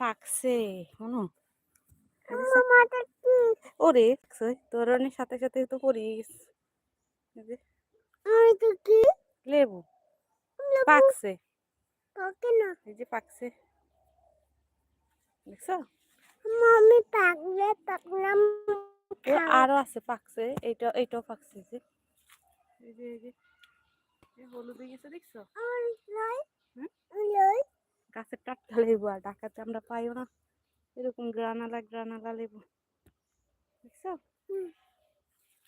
পাকছে শোনো। ওরে তোরনের সাথে সাথে তো কি? লেবু। পাকছে। এই যে পাকছে। দেখছ? মামি পাগলে পাগলাম এ আরও আছে পাকছে। এইটা এইটাও পাকছে যে। এই যে এই যে। এই হলুদ গেছে দেখছ? গাছের টাটকা লেবু আর ঢাকাতে আমরা পাইও না। এরকম গ্রানালা গ্রানালা লেবু। দেখছ।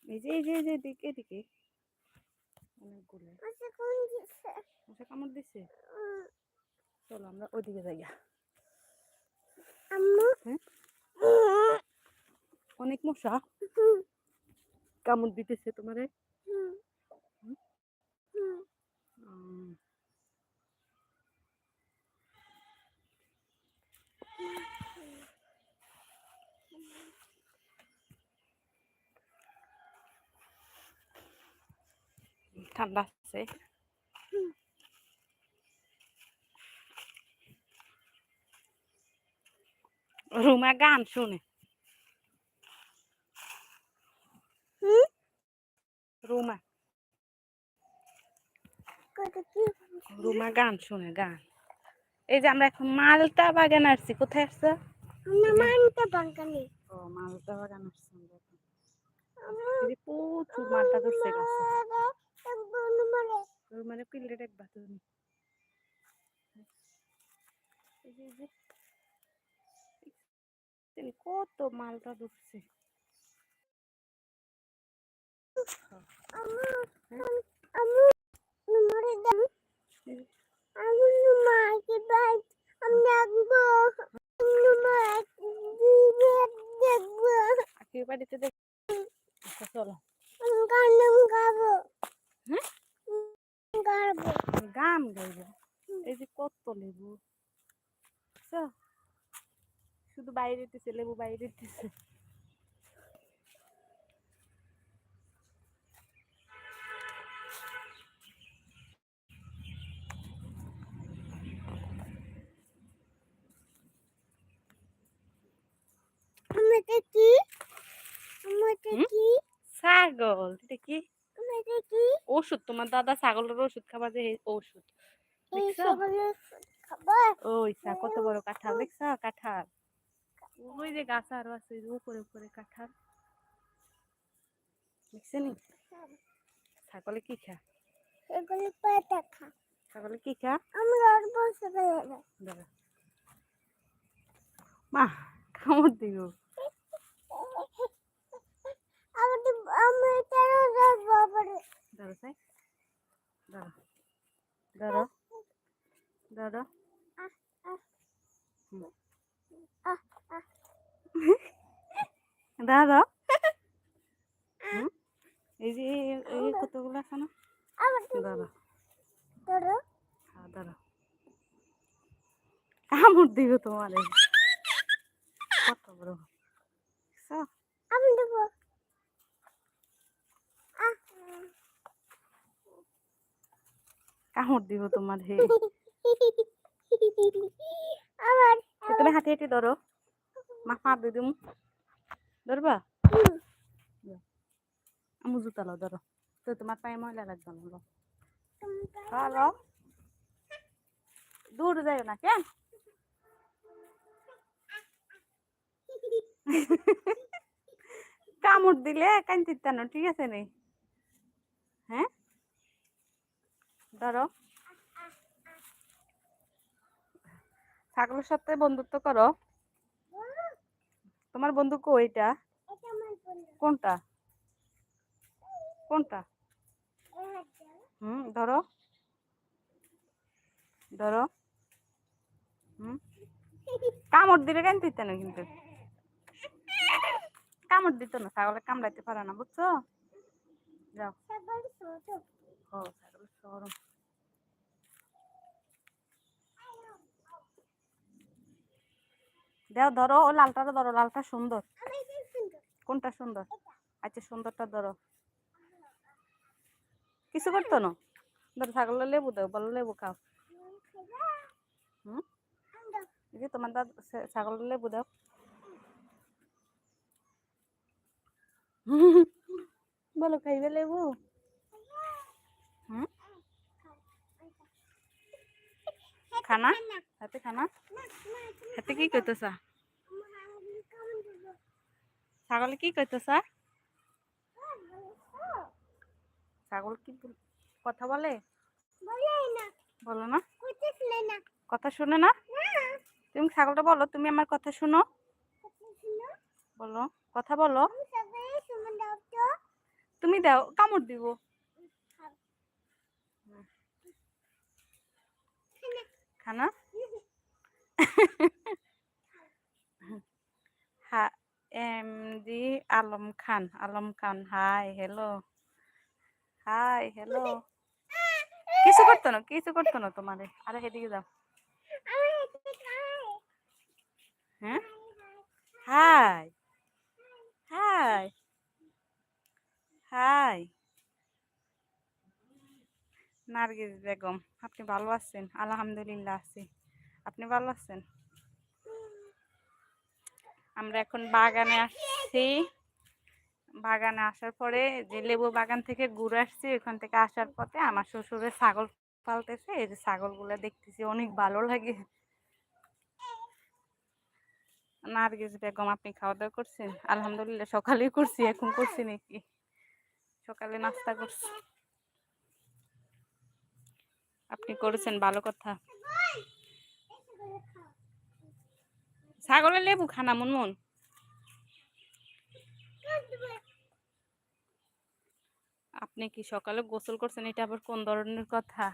এই যে এই যে এই যে এদিকে এদিকে। অনেকগুলো। আচ্ছা মশা কামড় দিছে? চলো আমরা ওদিকে যাই। হ্যাঁ? অনেক মশা। কামড় দিতেছে তোমারে হুম, হুম? হুম। উম, ঠান্ডা আছে। রুমা গান শুনে? রুমা। রুমা গান শুনে গান। এই যে আমরা এখন মালটা বাগান আসছি কোথায় আসছো? মানতে বাঙ্গালি ও মালটা বাগান আসছি প্রচুর মালটা ধরছে গাছে। মানে দেখবা তুমি। কত মালটা আখির বাড়িতে দেখ আচ্ছা চলো হ্যাঁ? গান গাইব এই যে কত লেবু। শুধু বাইরে দিতেছে লেবু বাইরে দিতেছে? ছাগল এটা কি? ওষুধ তোমার দাদা ছাগলের ওষুধ খাবা যে ওষুধ। ওই চা কত বড় কাঁঠাল দেখছ কাঁঠাল ওই যে গাছ আরও আছে যে উপরে উপরে কাঁঠাল দেখছেনি ছাগলে কি খা এগুলি পেটে খা ছাগলে কি খা আমি আর বসে গেলে দাঁড়া মা কামড় দিব আমি আমি তেরো বাবারে দাঁড়া সাই দাঁড়া দাঁড়া দাঁড়া আহ। দাঁড়া এই যে এই কতগুলো আছে না দাঁড়া হ্যাঁ দাঁড়া কামড় দিব তোমার। এই। কত বড়। আমি দেবো। কামড় দিব তোমার হে। তুমি হাতে হাতে ধরো। মা পা দিয়ে দিমু। ধরবা? আমি জুতা লো ধরো। তো তোমার পায়ে ময়লা লাগবে না লো। দূর যাইও না, কেন? কামড় দিলে কান্তির না ঠিক আছে নি? হ্যাঁ? ধরো। ছাগলের সাথে বন্ধুত্ব করো। তোমার বন্ধু কো এটা এটা আমার বন্ধু কোনটা? কোনটা? হুম ধরো। ধরো। হুম। কামড় দিলে কেন দিতে না কিন্তু? কামড় দিত না ছাগলে কামড়াইতে পারে না বুঝছ? যাও। ও ছাগল সরম দাও ধরো ও লালটাটা ধরো লালটা সুন্দর। কোনটা সুন্দর? আচ্ছা সুন্দরটা ধরো। কিছু করতো না? ধরো ছাগলের লেবু দাও বলো লেবু খাও। হুম? যে তোমার দাদা ছা- ছাগল লেবু দাও। বলো খাইবে লেবু হুম খানা? হাতে খানা? হাতে কি কইতেছা? ছাগলে কি কইতেছা? ছাগল কি কথা বলে? বলো না। কথা শুনে না? তুমি ছাগলটা বলো, তুমি আমার কথা শুনো। বলো, কথা বলো। তুমি দাও, কামড় দিব। খানা? হা, M D Alam Khan Alam Khan, hi, hello. Hi, hello. কিছু করতো না, কিছু করতো না তোমারে। আরে সেদিকে যাও। হ্যাঁ? Hi hi hi. Nargis Begum, আপনি ভালো আছেন? আলহামদুলিল্লাহ আছি। আপনি ভালো আছেন? আমরা এখন বাগানে আসছি। বাগানে আসার পরে যে লেবু বাগান থেকে ঘুরে আসছি, ওখান থেকে আসার পথে আমার শ্বশুরের ছাগল পালতেছে। এই যে ছাগলগুলো দেখতেছি, অনেক ভালো লাগে। নার্গিস বেগম, আপনি খাওয়া দাওয়া করছেন? আলহামদুলিল্লাহ, সকালেই করছি, এখন করছি নাকি? সকালে নাস্তা করছি। আপনি করেছেন, ভালো কথা। ছাগলের লেবু খানা মুনমুন। আপনি কি সকালে গোসল করছেন? এটা আবার কোন ধরনের কথা?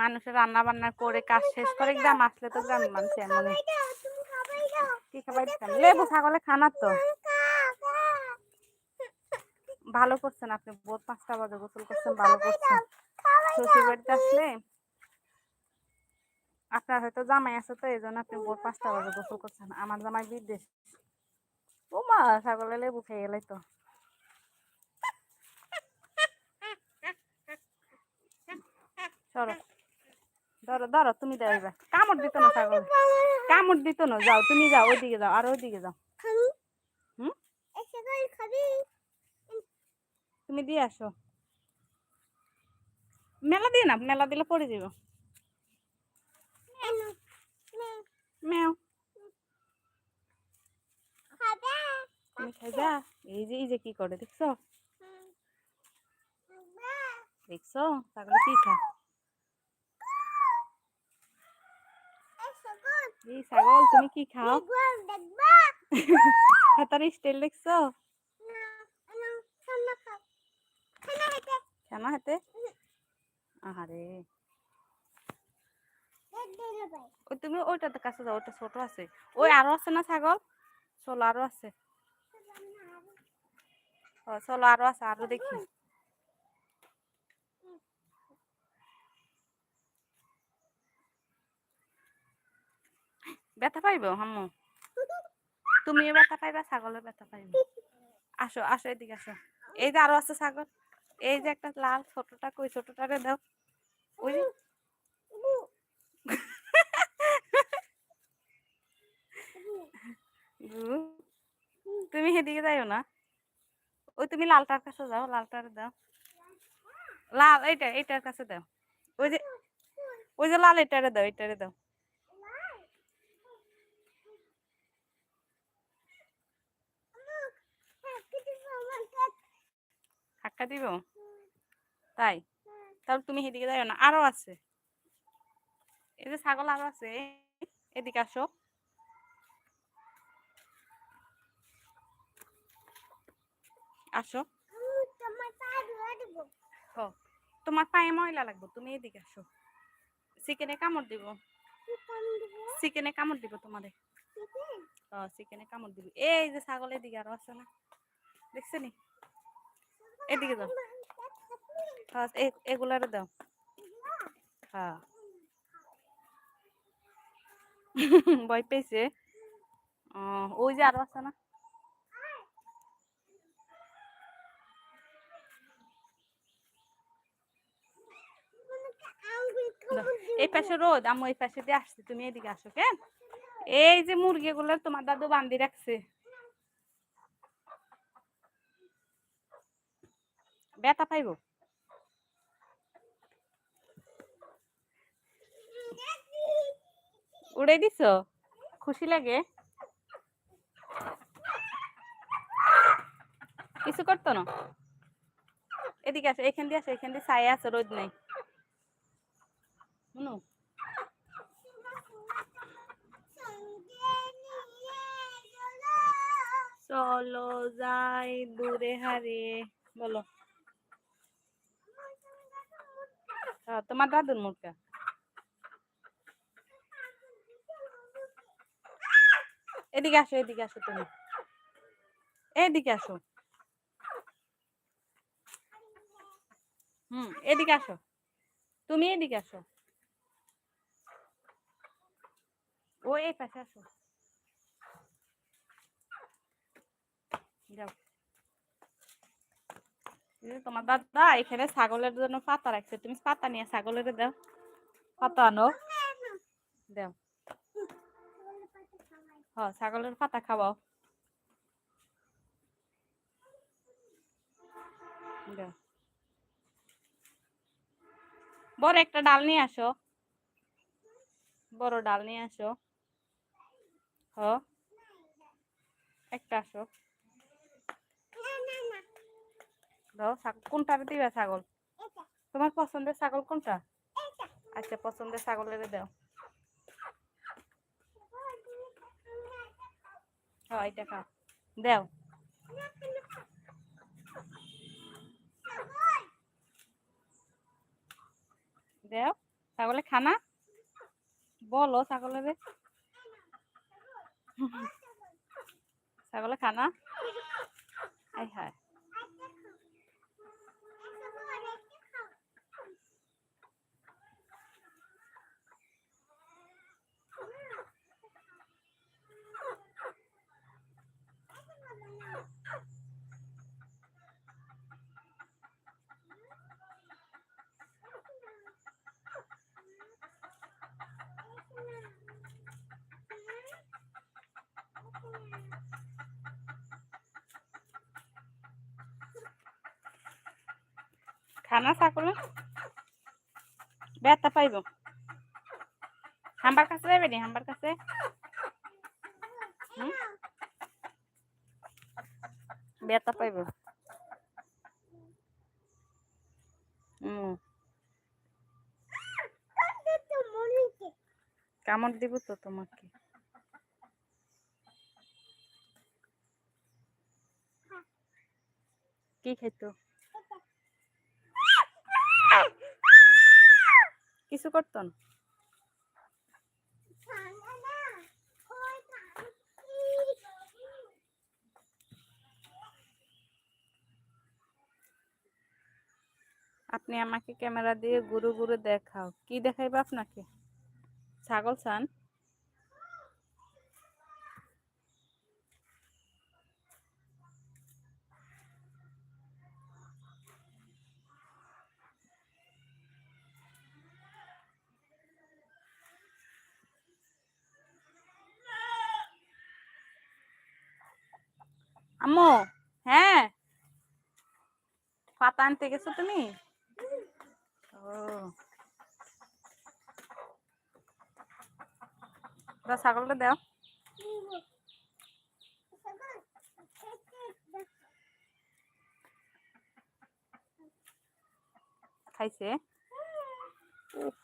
মানুষের রান্না বান্না করে কাজ শেষ করে গ্রাম আসলে তো গ্রাম মানুষ এমনই। কি খাবার লেবু, ছাগলে খানা তো। ভালো করছেন আপনি, ভোর পাঁচটা বাজে গোসল করছেন, ভালো করছেন। শ্বশুর বাড়িতে আসলে আপনার হয়তো জামাই আছে তো এই জন্য আপনি ভোর পাঁচটা বাজে গোসল করছেন। আমার জামাই বিদেশ। ও মা ছাগলে লেবু খেয়ে গেলে তো। সরো। ধরো ধরো, তুমি এবার। কামড় দিত না ছাগল। কামড় দিত না, যাও, তুমি যাও, ওইদিকে যাও, আর ওইদিকে যাও। হুম? তুমি দিয়ে আসো মেলা দিয়ে না মেলা দিলে পড়ে যাব ম্যাও তুমি খাইবা এই যে এই যে কি করে দেখছ দেখছ ছাগলে কি খা এই ছাগল তুমি কি খাও হাতার স্টাইল দেখছ কেন হাতে আহারে ওই তুমি ওইটাতে কাছে যাও ওইটা ছোট আছে ওই আরও আছে না ছাগল চলো আরও আছে চলো আরও আছে আরও দেখি ব্যথা পাইব হাম্মু তুমিও ব্যথা পাইবা ছাগলও ব্যথা পাইবে আসো আসো এদিকে আসো এই যে আরও আছে ছাগল এই যে একটা লাল ছোটটা কই? ছোটটারে দাও। ওই তুমি সেদিকে যাইও না। ওই তুমি লালটার কাছে যাও, লালটার দাও। লাল, এইটা, এইটার কাছে দাও। ওই যে ওই যে লাল এটারে দাও এটারে দাও। হাক্কা দিব? তাই? তাহলে তুমি সেদিকে যাই না। আরও আছে। এই যে ছাগল আরও আছে এদিকে আসো। আসো। তোমার পায়ে ময়লা লাগবে, তুমি এদিকে আসো। চিকেনে কামড় দিব। চিকেনে কামড় দিব তোমারে। চিকেনে কামড় দিব। এই যে ছাগল এদিকে আরও আছে না। দেখছ নি এদিকে যাও। এগুলারে দাও। হ্যাঁ ভয় পেয়েছে। ওই যে আরও আছে না? এই পাশে রোদ, আম্মু এই পাশে দিয়ে আসছি, তুমি এদিকে আসো কেন এই যে মুরগিগুলো তোমার দাদু বান্ধি রাখছে। বেতা পাইব? উড়ে দিছ? খুশি লাগে? কিছু করতো না? এদিকে আসো, এখান দিয়ে আসো, এখান দিয়ে ছায়া আছে, রোদ নাই। শুনো চলো যাই দূরে হারিয়ে। বলো। তোমার দাদুর মুখটা এদিকে আসো এদিকে আসো তুমি। এদিকে আসো। হুম, এদিকে আসো। তুমি এদিকে আসো। ও এই পাশে আসো। যাও। তোমার দাদা এখানে ছাগলের জন্য পাতা রাখছে। তুমি পাতা নিয়ে ছাগলের দাও। পাতা আনো। দাও। ছাগলের পাতা খাওয়াও। বড় একটা ডাল নিয়ে আসো। বড় ডাল নিয়ে আসো। হ। একটা আসো। কোনটা দিবে ছাগল? তোমার পছন্দের ছাগল কোনটা? আচ্ছা পছন্দের ছাগলের দাও। হ্যাঁ এটা খাও। দেও। দেও ছাগলে খানা বলো ছাগলের ছাগলে খানা আই হায়। খানা ছাগলে। ব্যথা পাইব। হাম্বার কাছে যাবে নি? হাম্বার কাছে? ব্যথা পাইব। কামড় দিব তো তোমাকে। কি খাইতো? কিছু করতন আপনি আমাকে ক্যামেরা দিয়ে গুরু গুরু দেখাও। কি দেখাইবা আপনাকে? ছাগল চান আম্মু হ্যাঁ। পাতা আনতে গেছো তুমি? ও। ছাগলটা দাও। খাইছে? উফ,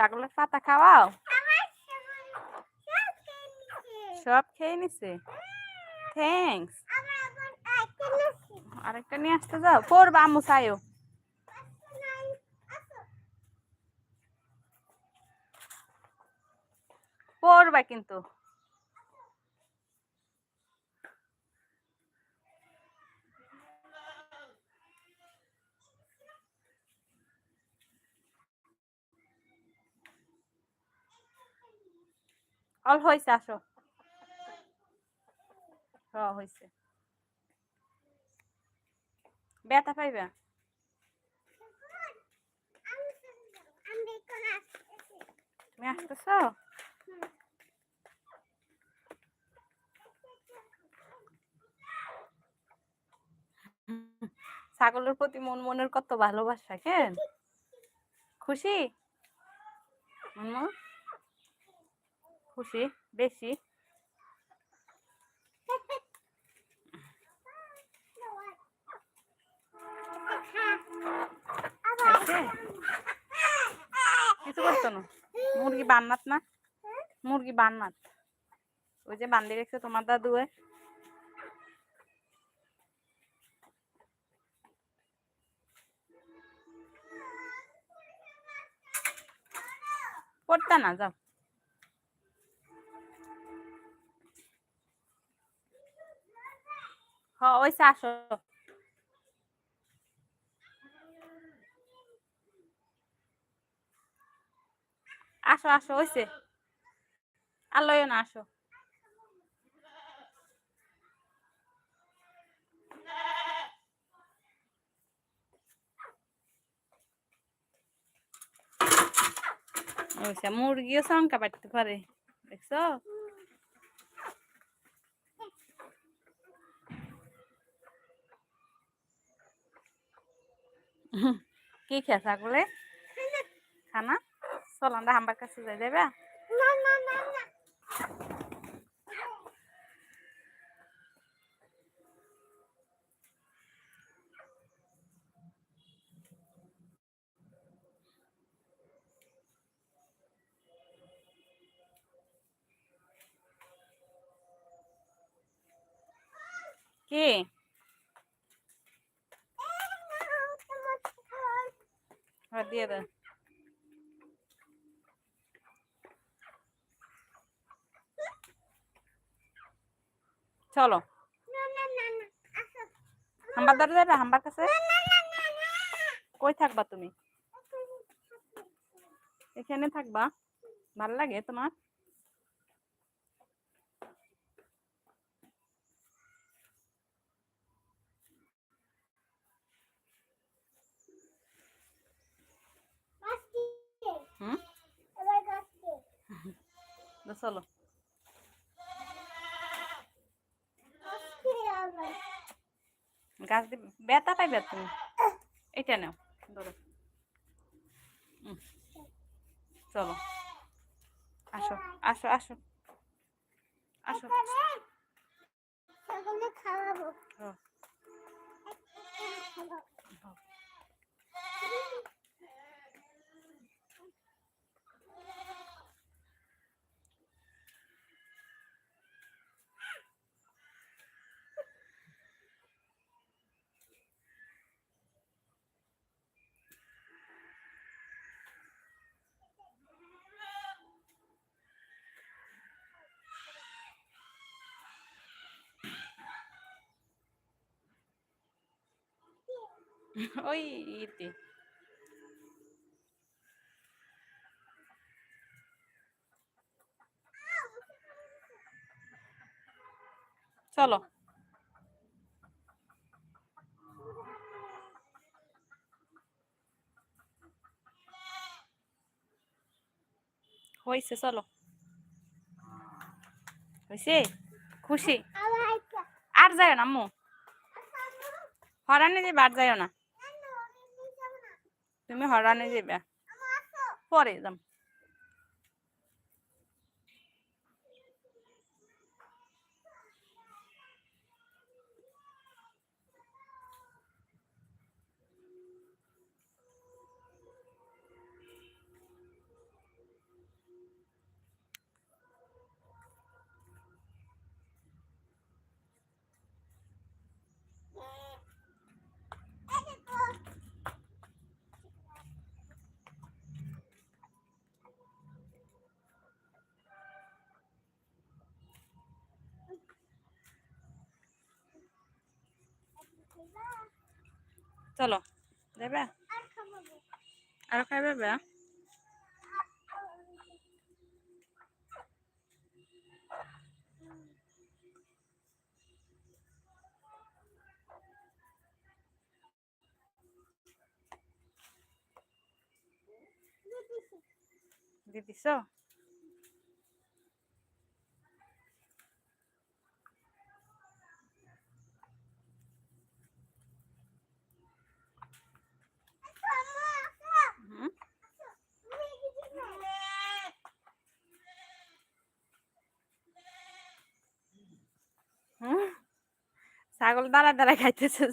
ছাগলের পাতা খাওয়াও? সব খেয়ে নিছে। থ্যাঙ্কস আরেকটা নিয়ে আসতে যাও? পড়বা আম্মু চাইও পড়বা কিন্তু। অল হয়েছে আসো। হ্যাঁ হয়েছে ব্যথা পাইবা? তুমি ছাগলের প্রতি মন মনের কত ভালোবাসা, কেন? খুশি? মনমো? খুশি, বেশি। খাইছে? কিছু করতো না? মুরগি বান্নাত না? মুরগি বান্নাত। ওই যে বান্দি রেখেছে তোমার দাদুয়ে। পড়তা না, যাও। হ ওই আসো আসো আসো হইছে আর লইও না আসো ওইসা মুরগিও শঙ্কা পাঠতে পারে দেখছ কি খেয়ে ছাগলে খানা? চল আমরা হাম্বার কাছে যাই যাবে কি? হ্যাঁ, দিয়ে দে। চলো। হাম্বার ধরে যাবে হাম্বার কাছে? কই থাকবা তুমি? এখানে থাকবা। ভালো লাগে তোমার হুম তো চলো বেতা পাইবে তুমি এটা নাও ধরো। চলো। আসো আসো আসো। আসো। খাওয়াবো। ওই ইতে চলো হয়েছে চলো হয়েছে খুশি আর যাও না আম্মু হরানে যাবে আর যাও না তুমি হরানে যাবে পরে যাম। চলো যাবে আর খাইবে বে দিদিছ ছাগল দাঁড়া দাঁড়া খাইতেছে